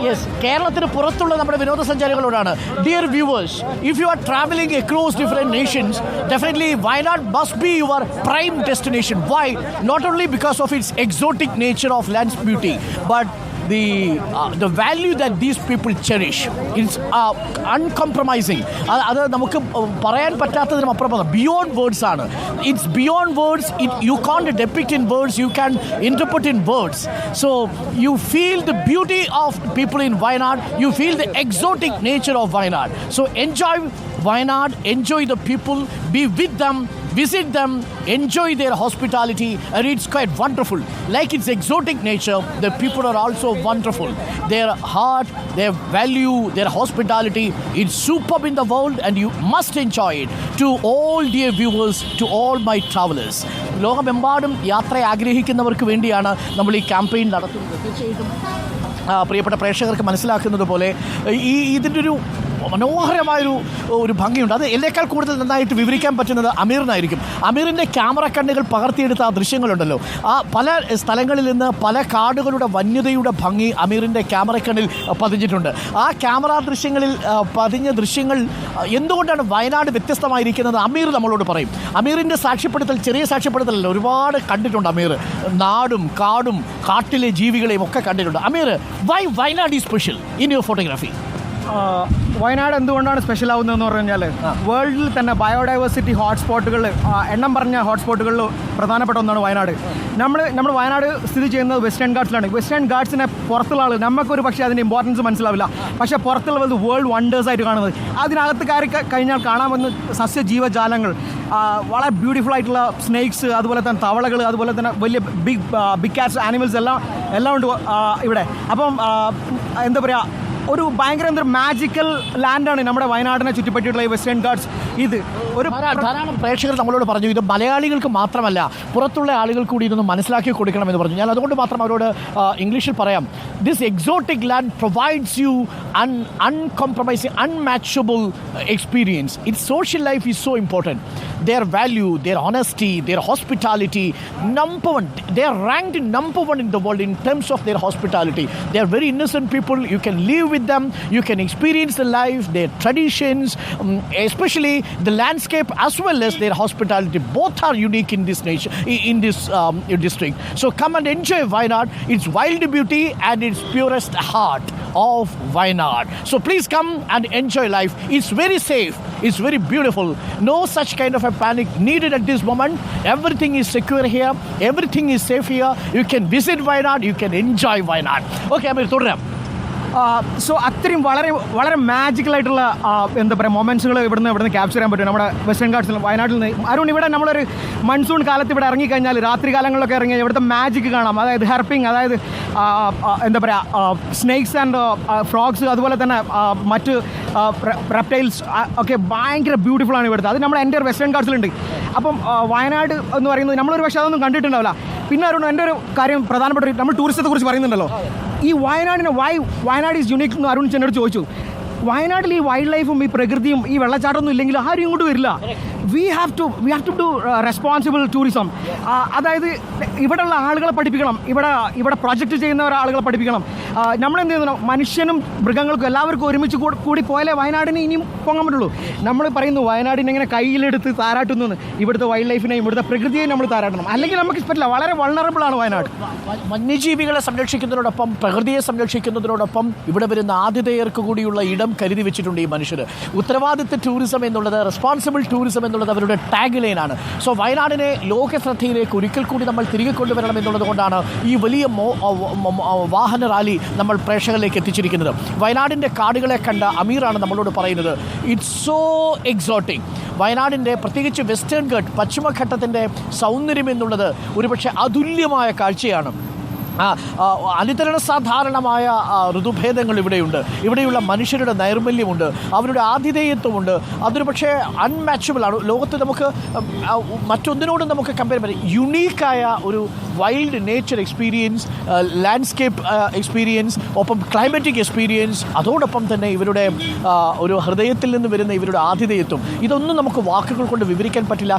Yes കേരളത്തിന് പുറത്തുള്ള നമ്മുടെ വിനോദസഞ്ചാരികളോടാണ് dear viewers if you are travelling across different nations definitely Wayanad must be your prime destination why not only because of its exotic nature of lands beauty but the uh, the value that these people cherish it's uh, uncompromising. അത് അത് നമുക്ക് പറയാൻ പറ്റാത്തതിനും അപ്പുറം beyond words ആണ്. It's beyond words it you can't depict in words you can interpret in words so you feel the beauty of people in Wayanad you feel the exotic nature of Wayanad so enjoy Wayanad enjoy the people be with them visit them, enjoy their hospitality, and it's quite wonderful. Like its exotic nature, the people are also wonderful. Their heart, their value, their hospitality, it's superb in the world, and you must enjoy it. To all dear viewers, to all my travelers. ലോകമെമ്പാടും യാത്ര ആഗ്രഹിക്കുന്നവർക്ക് വേണ്ടിയാണ് നമ്മൾ ഈ campaign നടത്തുന്നത് തീർച്ചയായിട്ടും പ്രിയപ്പെട്ട പ്രേക്ഷകർക്ക് മനസ്സിലാക്കുന്നത് പോലെ ഈ ഇതിന്റെ ഒരു മനോഹരമായൊരു ഒരു ഭംഗിയുണ്ട്. അത് എന്നേക്കാൾ കൂടുതൽ നന്നായിട്ട് വിവരിക്കാൻ പറ്റുന്നത് അമീറിനായിരിക്കും. അമീറിന്റെ ക്യാമറ കണ്ണുകൾ പകർത്തിയെടുത്ത ആ ദൃശ്യങ്ങളുണ്ടല്ലോ. ആ പല സ്ഥലങ്ങളിൽ നിന്ന് പല കാടുകളുടെ വന്യതയുടെ ഭംഗി അമീറിന്റെ ക്യാമറ കണ്ണിൽ പതിഞ്ഞിട്ടുണ്ട്. ആ ക്യാമറ ദൃശ്യങ്ങളിൽ പതിഞ്ഞ ദൃശ്യങ്ങൾ എന്തുകൊണ്ടാണ് വയനാട് വ്യത്യസ്തമായിരിക്കുന്നത്? അമീർ നമ്മളോട് പറയും. അമീറിന്റെ സാക്ഷ്യപ്പെടുത്തൽ ചെറിയ സാക്ഷ്യപ്പെടുത്തലല്ല ഒരുപാട് കണ്ടിട്ടുണ്ട് അമീർ. നാടും കാടും കാട്ടിലെ ജീവികളെയും ഒക്കെ കണ്ടിട്ടുണ്ട്. Ameer why Wayanad is special in your photography Wayanad എന്തുകൊണ്ടാണ് സ്പെഷ്യൽ ആവുന്നതെന്ന് പറഞ്ഞു കഴിഞ്ഞാൽ വേൾഡിൽ തന്നെ ബയോഡൈവേഴ്സിറ്റി ഹോട്ട്സ്പോട്ടുകൾ എണ്ണം പറഞ്ഞ ഹോട്ട്സ്പോട്ടുകളിൽ പ്രധാനപ്പെട്ട ഒന്നാണ് വയനാട്. നമ്മൾ നമ്മൾ വയനാട് സ്ഥിതി ചെയ്യുന്നത് വെസ്റ്റേൺ ഗാർഡ്സിലാണ് വെസ്റ്റേൺ ഗാർഡ്സിനെ പുറത്തുള്ള ആൾ നമുക്കൊരു പക്ഷേ അതിന്റെ ഇമ്പോർട്ടൻസ് മനസ്സിലാവില്ല. പക്ഷേ പുറത്തുള്ളത് വേൾഡ് വണ്ടേഴ്സ് ആയിട്ട് കാണുന്നത്. അതിനകത്ത് കയറി കഴിഞ്ഞാൽ കാണാമെന്ന് സസ്യജീവജാലങ്ങൾ ജീവജാലങ്ങൾ വളരെ ബ്യൂട്ടിഫുൾ ആയിട്ടുള്ള സ്നേക്സ് അതുപോലെ തന്നെ തവളകൾ അതുപോലെ തന്നെ വലിയ ബിഗ് ബിഗ് കാറ്റ്സ് ആനിമൽസ് എല്ലാം എല്ലാം ഉണ്ട് ഇവിടെ. അപ്പം എന്താ പറയുക ഒരു ഭയങ്കര എന്തൊരു മാജിക്കൽ ലാൻഡാണ് നമ്മുടെ വയനാടിനെ ചുറ്റിപ്പറ്റിയിട്ടുള്ള ഈ വെസ്റ്റേൺ ഗാർഡ്സ് ഇത് ഒരു ധാരാ- ധാരാളം പ്രേക്ഷകർ നമ്മളോട് പറഞ്ഞു ഇത് മലയാളികൾക്ക് മാത്രമല്ല പുറത്തുള്ള ആളുകൾ കൂടി ഇതൊന്ന് മനസ്സിലാക്കി കൊടുക്കണമെന്ന് പറഞ്ഞു. ഞാൻ അതുകൊണ്ട് മാത്രം അവരോട് ഇംഗ്ലീഷിൽ പറയാം. This exotic land provides you un uncompromising unmatchable experience it's social life is so important their value, their honesty, their hospitality, number one, they are ranked number one in the world in terms of their hospitality. They are very innocent people. You can live with them. You can experience the life, their traditions, um, especially the landscape as well as their hospitality. Both are unique in this nation, in this um, district. So come and enjoy Wayanad. It's wild beauty and its purest heart of Wayanad. So please come and enjoy life. It's very safe. It's very beautiful. No such kind of a panic needed at this moment. Everything is secure here. Everything is safe here. You can visit Wayanad. You can enjoy Wayanad. Okay, I'm going to so അത്രയും വളരെ വളരെ മാജിക്കലായിട്ടുള്ള എന്താ പറയുക മൊമെൻസുകൾ ഇവിടുന്ന് ഇവിടുന്ന് capture ചെയ്യാൻ പറ്റും. നമ്മുടെ വെസ്റ്റേൺ ഗാർഡ്സിൽ വയനാട്ടിൽ നിന്ന്. അരുൺ ഇവിടെ നമ്മളൊരു മൺസൂൺ കാലത്ത് ഇവിടെ ഇറങ്ങിക്കഴിഞ്ഞാൽ രാത്രി കാലങ്ങളിലൊക്കെ ഇറങ്ങി ഇവിടുത്തെ മാജിക് കാണാം. അതായത് ഹെർപ്പിംഗ് അതായത് എന്താ പറയുക സ്നേക്സ് ആൻഡ് ഫ്രോഗ്സ് അതുപോലെ തന്നെ മറ്റ് റെപ്റ്റൈൽസ് ഒക്കെ ഭയങ്കര ബ്യൂട്ടിഫുൾ ആണ് ഇവിടുത്തെ. അത് നമ്മുടെ എന്റെ വെസ്റ്റേൺ ഗാർഡ്സിലുണ്ട് അപ്പം വയനാട് എന്ന് പറയുന്നത് നമ്മളൊരു പക്ഷേ അതൊന്നും കണ്ടിട്ടുണ്ടാവില്ല. പിന്നെ അരുൺ എന്റെ ഒരു കാര്യം പ്രധാനപ്പെട്ട നമ്മൾ ടൂറിസത്തെ കുറിച്ച് പറയുന്നുണ്ടല്ലോ. ഈ വയനാടിനെ വൈ വയനാട് ഈസ് യുണീക്ക് എന്ന് അരുൺ ചെന്നോട് ചോദിച്ചു. വയനാട്ടിൽ ഈ വൈൽഡ് ലൈഫും ഈ പ്രകൃതിയും ഈ വെള്ളച്ചാട്ടമൊന്നും ഇല്ലെങ്കിൽ ആരും ഇങ്ങോട്ട് വരില്ല. We have to we have to do responsible tourism അതായത് ഇവിടെയുള്ള ആളുകളെ പഠിപ്പിക്കണം. ഇവിടെ ഇവിടെ പ്രൊജക്റ്റ് ചെയ്യുന്ന ആളുകളെ പഠിപ്പിക്കണം. നമ്മൾ എന്ത് ചെയ്യുന്നു? മനുഷ്യനും മൃഗങ്ങൾക്കും എല്ലാവർക്കും ഒരുമിച്ച് കൂടി- പോയാലേ വയനാടിന് ഇനിയും പൊങ്ങാൻ പറ്റുള്ളൂ. നമ്മൾ പറയുന്നു വയനാടിനെ ഇങ്ങനെ കയ്യിലെടുത്ത് താരാട്ടുന്നു. ഇവിടുത്തെ വൈൽഡ് ലൈഫിനെയും ഇവിടുത്തെ പ്രകൃതിയെയും നമ്മൾ താരാട്ടണം. അല്ലെങ്കിൽ നമുക്ക് പറ്റില്ല വളരെ വൾണറബിൾ ആണ് വയനാട്. വന്യജീവികളെ സംരക്ഷിക്കുന്നതിനോടൊപ്പം പ്രകൃതിയെ സംരക്ഷിക്കുന്നതിനോടൊപ്പം ഇവിടെ വരുന്ന ആതിഥേയർക്ക് കൂടിയുള്ള ഇടം കരുതി വെച്ചിട്ടുണ്ട് ഈ മനുഷ്യർ ഉത്തരവാദിത്ത ടൂറിസം എന്നുള്ളത് റെസ്പോൺസിബിൾ ടൂറിസം എന്നുള്ളത് അവരുടെ ടാഗ് ലൈനാണ് സോ വയനാടിനെ ലോക ശ്രദ്ധയിലേക്ക് ഒരിക്കൽ കൂടി നമ്മൾ തിരികെ കൊണ്ടുവരണം എന്നുള്ളത് കൊണ്ടാണ് ഈ വലിയ വാഹന റാലി നമ്മൾ പ്രേക്ഷകരിലേക്ക് എത്തിച്ചിരിക്കുന്നത്. വയനാടിന്റെ കാടുകളെ കണ്ട അമീറാണ് നമ്മളോട് പറയുന്നത്. ഇറ്റ്സ് സോ എക്സോട്ടിക് വയനാടിന്റെ പ്രത്യേകിച്ച് വെസ്റ്റേൺ ഘട്ട് പശ്ചിമഘട്ടത്തിന്റെ സൗന്ദര്യം എന്നുള്ളത് ഒരുപക്ഷെ അതുല്യമായ കാഴ്ചയാണ്. അനുതരണ സാധാരണമായ ഋതുഭേദങ്ങൾ ഇവിടെയുണ്ട്. ഇവിടെയുള്ള മനുഷ്യരുടെ നൈർമല്യമുണ്ട് അവരുടെ ആതിഥേയത്വമുണ്ട് അതൊരു പക്ഷേ അൺമാച്ചബിൾ ആണ്. ലോകത്ത് നമുക്ക് മറ്റൊന്നിനോടും നമുക്ക് കമ്പയർ ചെയ്യാൻ യുണീക്കായ ഒരു wild nature experience landscape experience ഒപ്പം ക്ലൈമറ്റിക് എക്സ്പീരിയൻസ് അതോടൊപ്പം തന്നെ ഇവരുടെ ഒരു ഹൃദയത്തിൽ നിന്ന് വരുന്ന ഇവരുടെ ആതിഥേയത്വം. ഇതൊന്നും നമുക്ക് വാക്കുകൾ കൊണ്ട് വിവരിക്കാൻ പറ്റില്ല.